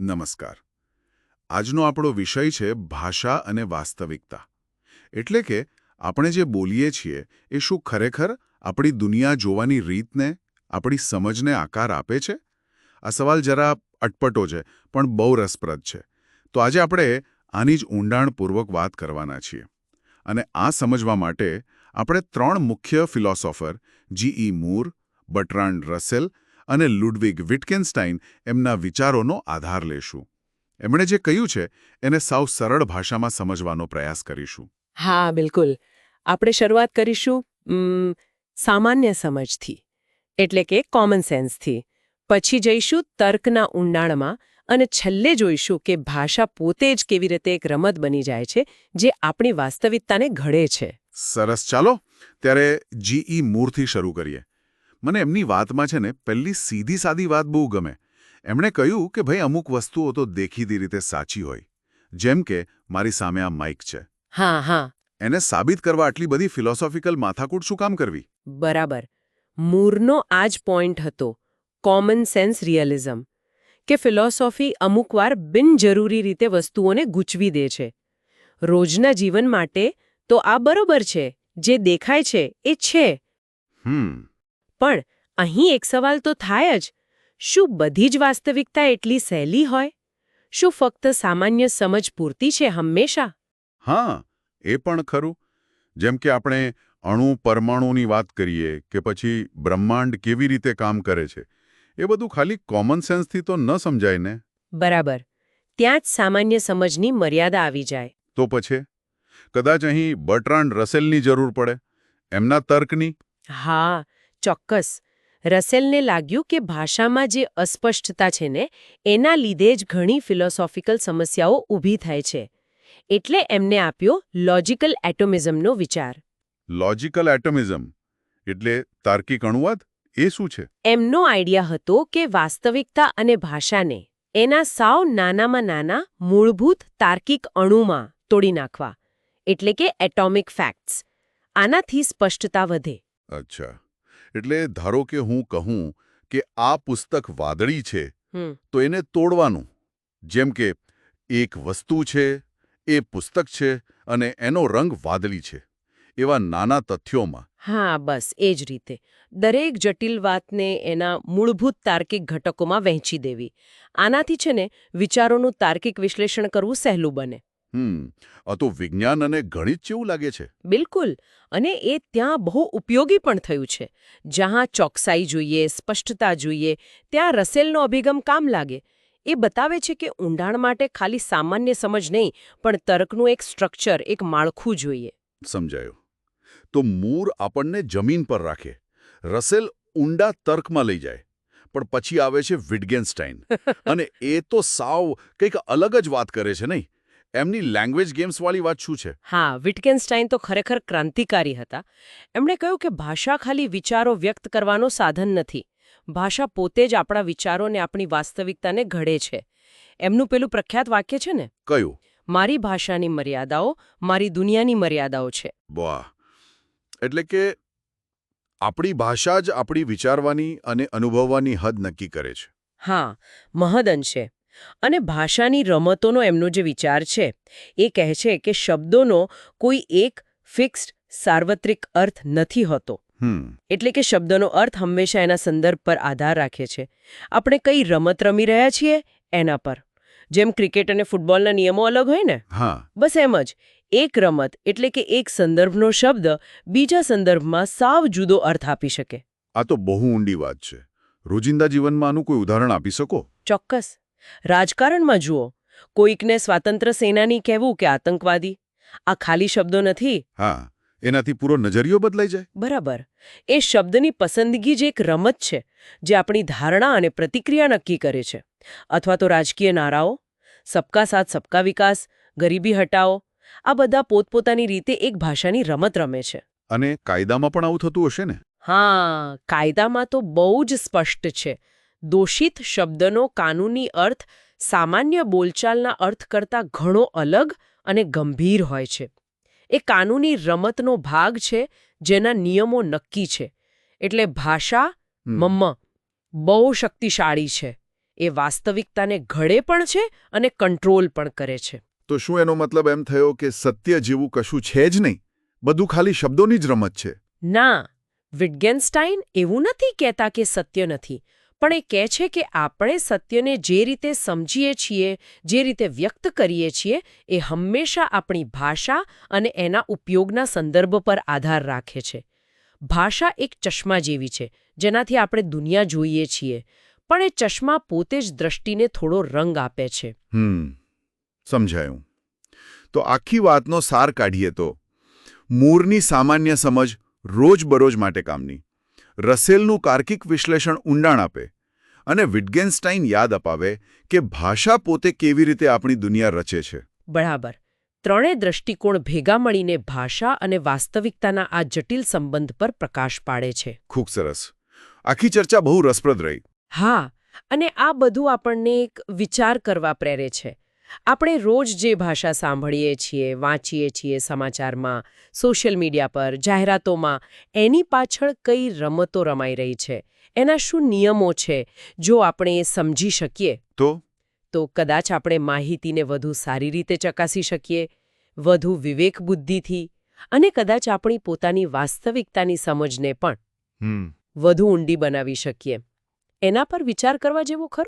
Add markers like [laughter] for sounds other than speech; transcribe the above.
નમસ્કાર. આજનો આપણો વિષય છે ભાષા અને વાસ્તવિકતા. એટલે કે આપણે જે બોલીએ છીએ એ શું ખરેખર આપણી દુનિયા જોવાની રીતને, આપણી સમજને આકાર આપે છે? આ સવાલ જરા અટપટો છે, પણ બહુ રસપ્રદ છે. તો આજે આપણે આની જ ઊંડાણપૂર્વક વાત કરવાના છીએ. અને આ સમજવા માટે આપણે ત્રણ મુખ્ય philosopher G E Moore Bertrand Russell અને લુડવિગ વિટકેન્સ્ટાઇન એમના વિચારોનો આધાર લેશું. એમણે જે કહ્યું છે એને સાવ સરળ ભાષામાં સમજવાનો પ્રયાસ કરીશું. હા બિલકુલ. આપણે શરૂઆત કરીશું સામાન્ય સમજથી એટલે કે કોમન સેન્સથી પછી જઈશું તર્કના ઊંડાણમાં અને છેલ્લે જોઈશું કે ભાષા પોતે જ કેવી રીતે એક રમત બની જાય છે જે આપણી વાસ્તવિકતાને ઘડે છે. સરસ. ચાલો ત્યારે જીઈ મૂરથી શરૂ કરીએ. મને એમની વાતમાં છે ને પહેલી સીધી સાદી વાત બહુ ગમે. એમણે કહ્યું કે ભાઈ અમુક વસ્તુઓ તો દેખીતી રીતે સાચી હોય. જેમ કે મારી સામે આ માઇક છે. હા હા. એને સાબિત કરવા આટલી બધી ફિલોસોફિકલ માથાકૂટ શું કામ કરવી? બરાબર. મૂરનો આ જ પોઈન્ટ હતો. Common sense realism. કે ફિલોસોફી અમુકવાર બિનજરૂરી રીતે વસ્તુઓને ગૂંચવી દે છે. રોજના જીવન માટે તો આ બરોબર છે. જે દેખાય છે એ છે. હમ. પણ અહીં એક સવાલ તો થાય જ. શું બધી જ વાસ્તવિકતા એટલી સહેલી હોય? શું ફક્ત સામાન્ય સમજ પૂરતી છે હંમેશા? હા એ પણ ખરું. જેમ કે આપણે અણુ પરમાણુની વાત કરીએ કે પછી બ્રહ્માંડ કેવી રીતે કામ કરે છે. એ બધું ખાલી કોમન સેન્સથી તો ન સમજાય ને? બરાબર. ત્યાં જ સામાન્ય સમજની મર્યાદા આવી જાય. તો પછી? કદાચ અહીં બર્ટ્રાન્ડ રસેલની જરૂર પડે? એમના તર્કની? હા ચોક્કસ. રસેલને લાગ્યું કે ભાષામાં જે અસ્પષ્ટતા છે ને એના લીધે જ ઘણી ફિલોસોફિકલ સમસ્યાઓ ઊભી થાય છે. એટલે એમને આપ્યો લોજિકલ એટોમિઝમનો વિચાર. Logical atomism? એટલે તાર્કિક અણુવાદ? એ શું છે? એમનો આઈડિયા હતો કે વાસ્તવિકતા અને ભાષાને એના સાવ નાનામાં નાના મૂળભૂત તાર્કિક અણુમાં તોડી નાખવા. એટલે કે એટોમિક ફેક્ટ્સ. આનાથી સ્પષ્ટતા વધે. અચ્છા. એટલે ધારો કે હું કહું કે આ પુસ્તક વાદળી છે તો એને તોડવાનું. જેમ કે એક વસ્તુ છે એ પુસ્તક છે અને એનો રંગ વાદળી છે. એવા નાના તથ્યોમાં. હા બસ એ જ રીતે. દરેક જટિલ વાતને એના મૂળભૂત તાર્કિક ઘટકોમાં વહેંચી દેવી. આનાથી છે ને વિચારોનું તાર્કિક વિશ્લેષણ કરવું સહેલું બને. હમ આ તો વિજ્ઞાન અને ગણિત જેવું લાગે છે. બિલકુલ અને એ ત્યાં બહુ ઉપયોગી પણ થયું છે. જ્યાં ચોકસાઈ જોઈએ સ્પષ્ટતા જોઈએ ત્યાં રસેલનો અભિગમ કામ લાગે. એ બતાવે છે કે ઊંડાણ માટે ખાલી સામાન્ય સમજ નહીં પણ તર્કનું એક સ્ટ્રક્ચર એક માળખું જોઈએ. સમજાયું. તો મૂર આપણને જમીન પર રાખે. રસેલ ઊંડા તર્કમાં લઈ જાય. પણ પછી આવે છે વિટગેન્સ્ટાઇન. [laughs] અને એ તો સાવ કંઈક અલગ જ વાત કરે છે નહીં? એમની લેંગ્વેજ ગેમ્સવાળી વાત શું છે? હા વિટકેન્સ્ટાઇન તો ખરેખર ક્રાંતિકારી હતા. એમણે કહ્યું કે ભાષા ખાલી વિચારો વ્યક્ત કરવાનો સાધન નથી. ભાષા પોતે જ આપણા વિચારોને આપણી વાસ્તવિકતાને ઘડે છે. એમનું પેલું પ્રખ્યાત વાક્ય છે ને? કયું? મારી ભાષાની મર્યાદાઓ મારી દુનિયાની મર્યાદાઓ છે. વાહ એટલે કે આપણી ભાષા જ આપણી વિચારવાની અને અનુભવવાની હદ નક્કી કરે છે. હા મહદઅંશે અને ભાષાની રમતોનો એમનો જે વિચાર છે એ કહે છે કે શબ્દોનો કોઈ એક ફિક્સ્ડ સાર્વત્રિક અર્થ નથી હોતો. એટલે કે શબ્દનો અર્થ હંમેશા એના સંદર્ભ પર આધાર રાખે છે. આપણે કઈ રમત રમી રહ્યા છીએ? એના પર. જેમ ક્રિકેટ અને ફૂટબોલના નિયમો અલગ હોય ને? હા. બસ એમ જ. એક રમત એટલે કે એક સંદર્ભનો શબ્દ બીજા સંદર્ભમાં સાવ જુદો અર્થ આપી શકે. આ તો બહુ ઊંડી વાત છે. રોજિંદા જીવનમાં આનું કોઈ ઉદાહરણ આપી શકો? ચોક્કસ. રાજકારણમાં જુઓ કોઈકને સ્વાતંત્ર્ય સેનાની કહેવું કે આતંકવાદી આ ખાલી શબ્દો નથી. હા એનાથી પૂરો નજરિયો બદલાઈ જાય. બરાબર. એ શબ્દની પસંદગી જ એક રમત છે જે આપણી ધારણા અને પ્રતિક્રિયા નક્કી કરે છે. અથવા તો રાજકીય નારાઓ સબકા સાથ સબકા વિકાસ ગરીબી હટાવો આ બધા પોતપોતાની રીતે એક ભાષાની રમત રમે છે. અને કાયદામાં પણ આવું થતું હશે ને? હા કાયદામાં તો બહુ જ સ્પષ્ટ છે. દોષિત શબ્દનો કાનૂની અર્થ સામાન્ય બોલચાલના અર્થ કરતાં ઘણો અલગ અને ગંભીર હોય છે. એ કાનૂની રમતનો ભાગ છે જેના નિયમો નક્કી છે. એટલે ભાષા મમ્મ બહુ શક્તિશાળી છે. એ વાસ્તવિકતાને ઘડે પણ છે અને કંટ્રોલ પણ કરે છે. તો શું એનો મતલબ એમ થયો કે સત્ય જેવું કશું છે જ નહીં? બધું ખાલી શબ્દોની જ રમત છે. ના વિટગેન્સ્ટાઇન એવું નથી કહેતા કે સત્ય નથી. પણ એ કહે છે કે આપણે સત્યને જે રીતે સમજીએ છીએ, જે રીતે વ્યક્ત કરીએ છીએ, એ હંમેશા આપણી ભાષા અને એના ઉપયોગના સંદર્ભ પર આધાર રાખે છે. ભાષા એક ચશ્મા જેવી છે, જેનાથી આપણે દુનિયા જોઈએ છીએ, પણ એ ચશ્મા પોતે જ દ્રષ્ટિને થોડો રંગ આપે છે. સમજાયું. તો આખી વાતનો સાર કાઢીએ તો, મૂરની સામાન્ય સમજ રોજબરોજ માટે કામની. રસેલનું કાર્કિક વિશ્લેષણ ઊંડાણ આપે અને વિટગેન્સ્ટાઇન યાદ અપાવે કે ભાષા પોતે કેવી રીતે આપણી દુનિયા રચે છે. બરાબર. ત્રણેય દ્રષ્ટિકોણ ભેગા મળીને ભાષા અને વાસ્તવિકતાના આ જટિલ સંબંધ પર પ્રકાશ પાડે છે. ખૂબ સરસ. આખી ચર્ચા બહુ રસપ્રદ રહી. હા અને આ બધું આપણને એક વિચાર કરવા પ્રેરે છે. આપણે રોજ જે ભાષા સાંભળીએ છીએ વાંચીએ છીએ સમાચારમાં સોશિયલ મીડિયા પર જાહેરાતોમાં એની પાછળ કઈ રમતો રમાઈ રહી છે? એના શું નિયમો છે? જો આપણે એ સમજી શકીએ તો? તો કદાચ આપણે માહિતીને વધુ સારી રીતે ચકાસી શકીએ વધુ વિવેક બુદ્ધિથી અને કદાચ આપણી પોતાની વાસ્તવિકતાની સમજને પણ વધુ ઊંડી બનાવી શકીએ. એના પર વિચાર કરવા જેવો ખરો?